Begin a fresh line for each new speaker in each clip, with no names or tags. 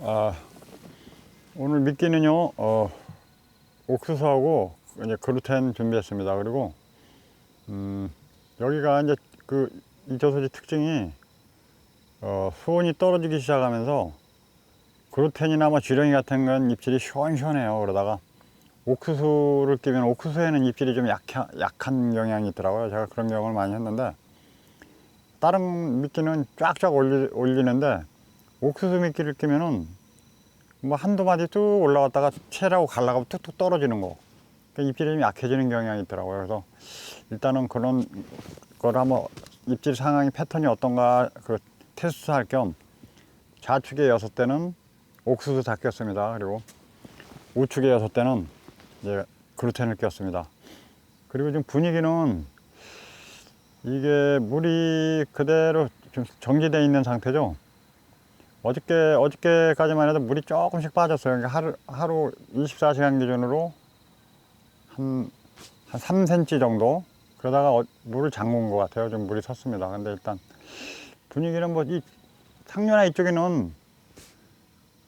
아, 오늘 미끼는요, 어, 옥수수하고 이제 그루텐 준비했습니다. 그리고, 음, 여기가 이제 그, 이 저수지 특징이, 어, 수온이 떨어지기 시작하면서 그루텐이나 뭐 지렁이 같은 건 입질이 시원시원해요. 그러다가 옥수수를 끼면 옥수수에는 입질이 좀 약하, 약한 경향이 있더라고요. 제가 그런 경험을 많이 했는데, 다른 미끼는 쫙쫙 올리, 올리는데, 옥수수 미끼를 끼면은 뭐 한두 마디 쭉 올라갔다가 채라고 갈라가면 툭툭 떨어지는 거. 그러니까 입질이 좀 약해지는 경향이 있더라고요. 그래서 일단은 그런 걸 한번 입질 상황이 패턴이 어떤가 그 테스트 할 겸 좌측에 여섯 대는 옥수수 다 꼈습니다. 그리고 우측에 여섯 대는 이제 그루텐을 꼈습니다. 그리고 지금 분위기는 이게 물이 그대로 좀 정지되어 있는 상태죠. 어저께 어저께까지만 해도 물이 조금씩 빠졌어요. 그러니까 하루 하루 24시간 기준으로 한, 한 3cm 정도 그러다가 어- 물을 잠근 것 같아요. 좀 물이 섰습니다. 근데 일단 분위기는 뭐 이 상류나 이쪽에는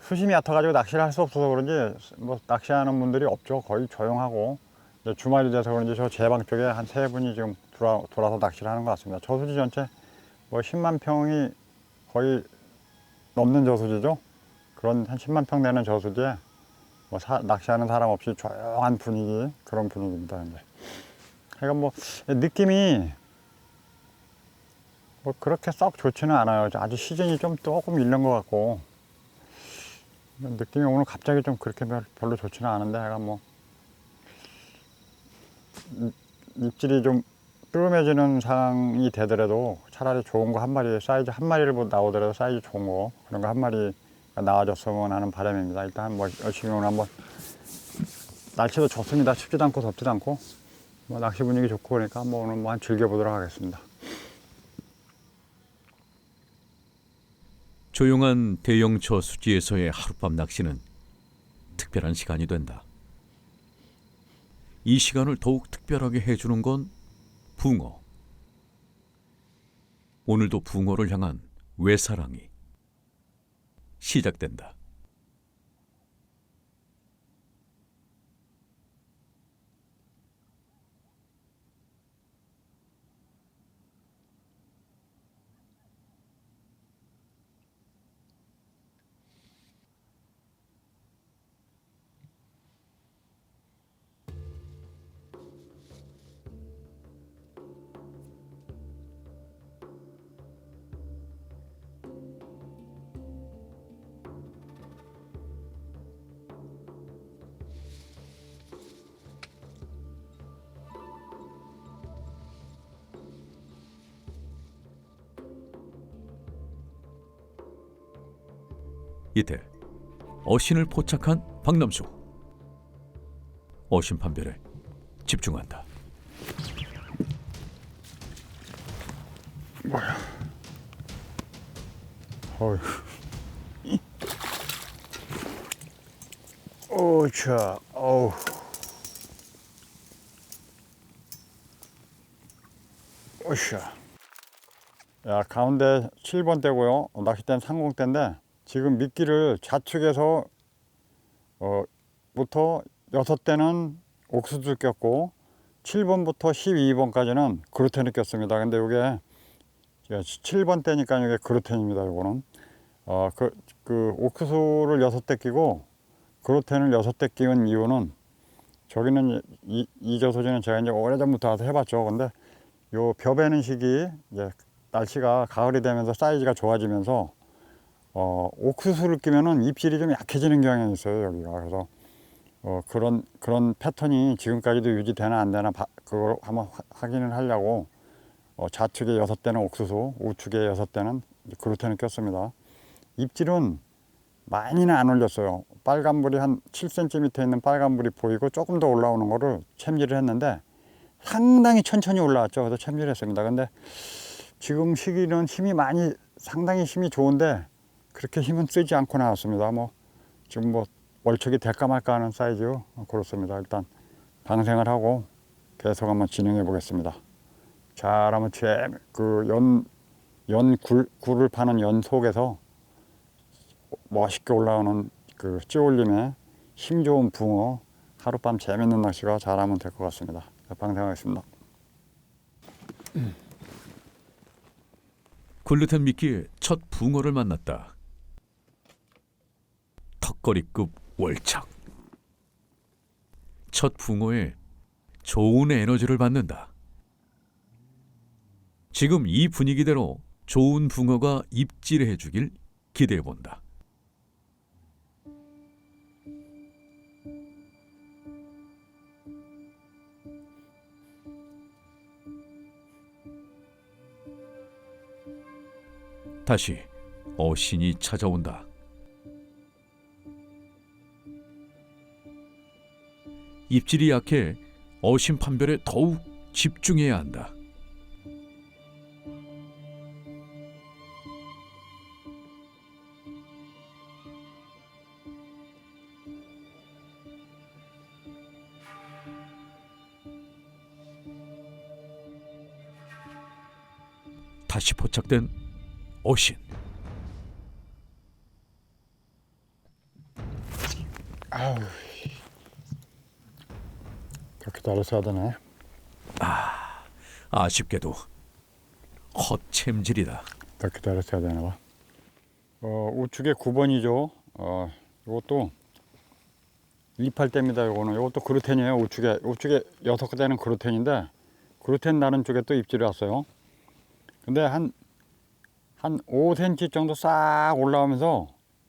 수심이 얕아가지고 낚시를 할 수 없어서 그런지 뭐 낚시하는 분들이 없죠. 거의 조용하고 이제 주말이 돼서 그런지 저 제 방 쪽에 한 세 분이 지금 돌아, 돌아서 낚시를 하는 것 같습니다. 저수지 전체 뭐 10만 평이 거의 넘는 저수지죠. 그런 한 10만 평 되는 저수지에 뭐 사- 낚시하는 사람 없이 조용한 분위기 그런 분위기입니다. 이제. 그러니까 뭐 느낌이 뭐 그렇게 썩 좋지는 않아요. 아주 시즌이 좀 조금 잃는 것 같고 느낌이 오늘 갑자기 좀 그렇게 별- 별로 좋지는 않은데 약간 뭐 입- 입질이 좀 뜨음해지는 상황이 되더라도 차라리 좋은 거 한 마리 사이즈 한 마리를 뭐 나오더라도 사이즈 좋은 거 그런 거 한 마리가 나와줬으면 하는 바람입니다. 일단 뭐 열심히 오늘 한번 날씨도 좋습니다. 춥지도 않고 덥지도 않고 뭐 낚시 분위기 좋고 그러니까 한번 오늘 뭐한 즐겨보도록 하겠습니다.
조용한 대형 저수지에서의 하룻밤 낚시는 특별한 시간이 된다. 이 시간을 더욱 특별하게 해주는 건 붕어. 오늘도 붕어를 향한 외사랑이 시작된다. 이때 어신을 포착한 박남수. 어신 판별에 집중한다.
어휴. 오차, 어우. 오샤. 야, 가운데 7번 대고요. 낚싯대는 상공대인데 지금 미끼를 좌측에서 어, 부터 6대는 옥수수 꼈고 7번부터 12번까지는 그루텐을 꼈습니다. 근데 이게 7번 대니까 이게 그루텐입니다. 이거는 어, 그, 그 옥수수를 여섯 대 끼고 그루텐을 여섯 대 끼운 이유는 저기는 이, 이 저수지는 제가 이제 오래전부터 와서 해봤죠. 근데 요 벼베는 시기 이제 날씨가 가을이 되면서 사이즈가 좋아지면서 어, 옥수수를 끼면은 입질이 좀 약해지는 경향이 있어요 여기가 그래서 어, 그런 그런 패턴이 지금까지도 유지되나 안 되나 바, 그걸 한번 화- 확인을 하려고 어, 좌측에 여섯 대는 옥수수, 우측에 여섯 대는 그루텐을 꼈습니다. 입질은 많이는 안 올렸어요. 빨간불이 한 7cm 있는 빨간불이 보이고 조금 더 올라오는 거를 챔질을 했는데 상당히 천천히 올라왔죠. 그래서 챔질했습니다. 근데 지금 시기는 힘이 많이 상당히 힘이 좋은데 그렇게 힘은 쓰지 않고 나왔습니다. 뭐 지금 뭐 월척이 될까 말까 하는 사이즈 그렇습니다. 일단 방생을 하고 계속 한번 진행해 보겠습니다. 잘하면 제그연 연 굴, 굴을 파는 연 속에서 멋있게 올라오는 그 찌올림에 힘 좋은 붕어 하룻밤 재밌는 낚시가 잘하면 될 것 같습니다. 자, 방생하겠습니다.
글루텐 미끼의 첫 붕어를 만났다. 턱걸이급 월착. 첫 붕어에 좋은 에너지를 받는다. 지금 이 분위기대로 좋은 붕어가 입질해 주길 기대해 본다. 다시 어신이 찾아온다. 입질이 약해 어신 판별에 더욱 집중해야 한다. 다시 포착된 어신.
그렇게 잘했어야 되네.
아쉽게도 헛챔질이다.
그렇게 잘했어야 되나 봐. 어, 우측에 9번이죠. 어, 이것도 28대입니다. 요거는 이것도 그루텐이에요. 우측에 우측에 여섯 대는 그루텐인데 그루텐 나는 쪽에 또 입질이 왔어요. 근데 한 한 5cm 정도 싹 올라오면서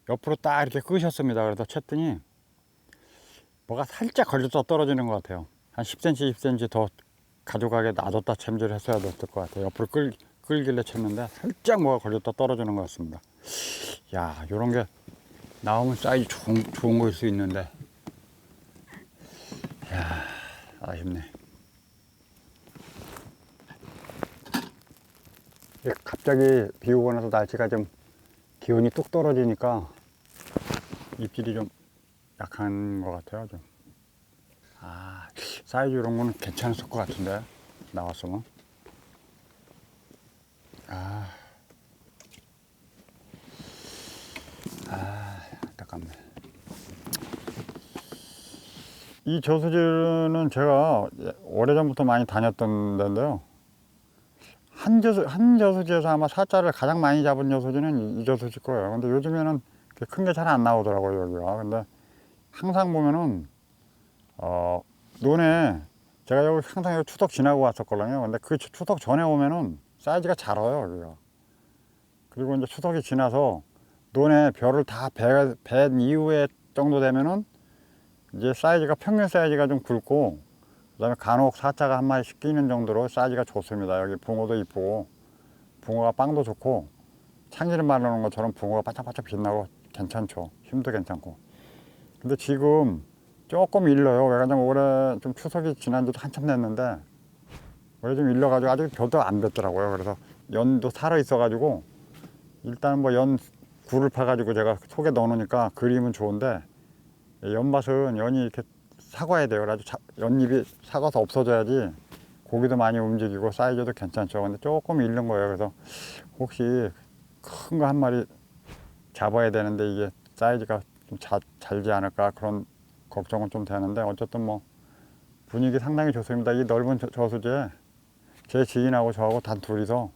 옆으로 딱 이렇게 끄셨습니다. 그래서 챘더니 뭐가 살짝 걸려서 떨어지는 것 같아요. 한 10cm, 10cm 더 가져가게 놔뒀다 챔질을 했어야 됐을 것 같아요. 옆으로 끌, 끌길래 쳤는데 살짝 뭐가 걸렸다 떨어지는 것 같습니다. 야, 요런 게 나오면 사이즈 좋은, 좋은 거일 수 있는데. 야, 아쉽네. 갑자기 비 오고 나서 날씨가 좀 기온이 뚝 떨어지니까 입질이 좀 약한 것 같아요, 좀. 아, 사이즈 이런 거는 괜찮았을 것 같은데, 나왔으면. 아. 아, 안타깝네. 이 저수지는 제가 오래전부터 많이 다녔던 데인데요. 한 저수, 한 저수지에서 아마 사자를 가장 많이 잡은 저수지는 이, 이 저수지 거예요. 근데 요즘에는 큰 게 잘 안 나오더라고요, 여기가. 근데 항상 보면은, 어, 논에 제가 여기 항상 여기 추석 지나고 왔었거든요. 근데 그 추- 추석 전에 오면은 사이즈가 잘 와요, 여기가. 그리고 이제 추석이 지나서 논에 별을 다 배, 밴 이후에 정도 되면은 이제 사이즈가 평균 사이즈가 좀 굵고 그다음에 간혹 사자가 한 마리씩 끼는 정도로 사이즈가 좋습니다. 여기 붕어도 이쁘고 붕어가 빵도 좋고 참기름 말르는 것처럼 붕어가 바짝바짝 빛나고 괜찮죠. 힘도 괜찮고. 근데 지금 조금 일러요. 왜냐면 올해 좀 추석이 지난 지도 한참 됐는데 올해 좀 일러가지고 아직 별도 안 뱉더라고요. 그래서 연도 살아 있어가지고 일단 뭐 연 굴을 파가지고 제가 속에 넣어놓으니까 그림은 좋은데 연밭은 연이 이렇게 사과야 돼요. 자- 연잎이 사과서 없어져야지 고기도 많이 움직이고 사이즈도 괜찮죠. 근데 조금 잃는 거예요. 그래서 혹시 큰 거 한 마리 잡아야 되는데 이게 사이즈가 좀 자, 잘지 않을까 그런 걱정은 좀 되는데 어쨌든 뭐 분위기 상당히 좋습니다. 이 넓은 저- 저수지에 제 지인하고 저하고 단 둘이서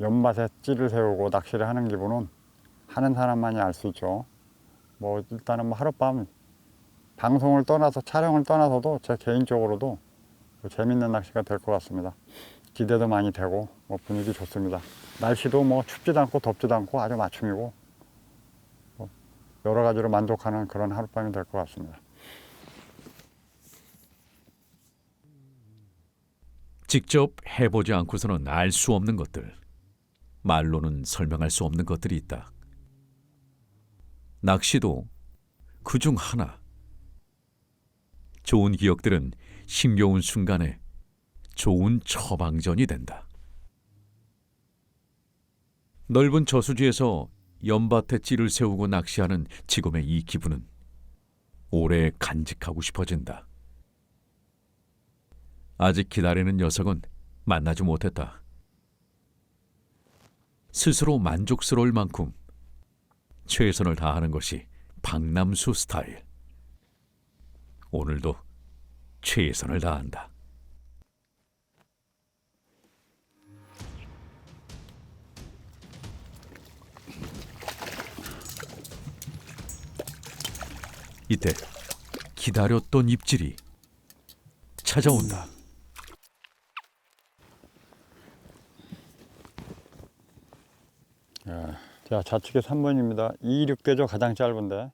연밭에 찌를 세우고 낚시를 하는 기분은 하는 사람만이 알 수 있죠. 뭐 일단은 뭐 하룻밤 방송을 떠나서 촬영을 떠나서도 제 개인적으로도 뭐 재밌는 낚시가 될 것 같습니다. 기대도 많이 되고 뭐 분위기 좋습니다. 날씨도 뭐 춥지도 않고 덥지도 않고 아주 맞춤이고 뭐 여러 가지로 만족하는 그런 하룻밤이 될 것 같습니다.
직접 해보지 않고서는 알 수 없는 것들, 말로는 설명할 수 없는 것들이 있다. 낚시도 그 중 하나. 좋은 기억들은 힘겨운 순간에 좋은 처방전이 된다. 넓은 저수지에서 연밭에 찌를 세우고 낚시하는 지금의 이 기분은 오래 간직하고 싶어진다. 아직 기다리는 녀석은 만나지 못했다. 스스로 만족스러울 만큼 최선을 다하는 것이 박남수 스타일. 오늘도 최선을 다한다. 이때 기다렸던 입질이 찾아온다.
자, 좌측에 3번입니다. 26대죠. 가장 짧은데.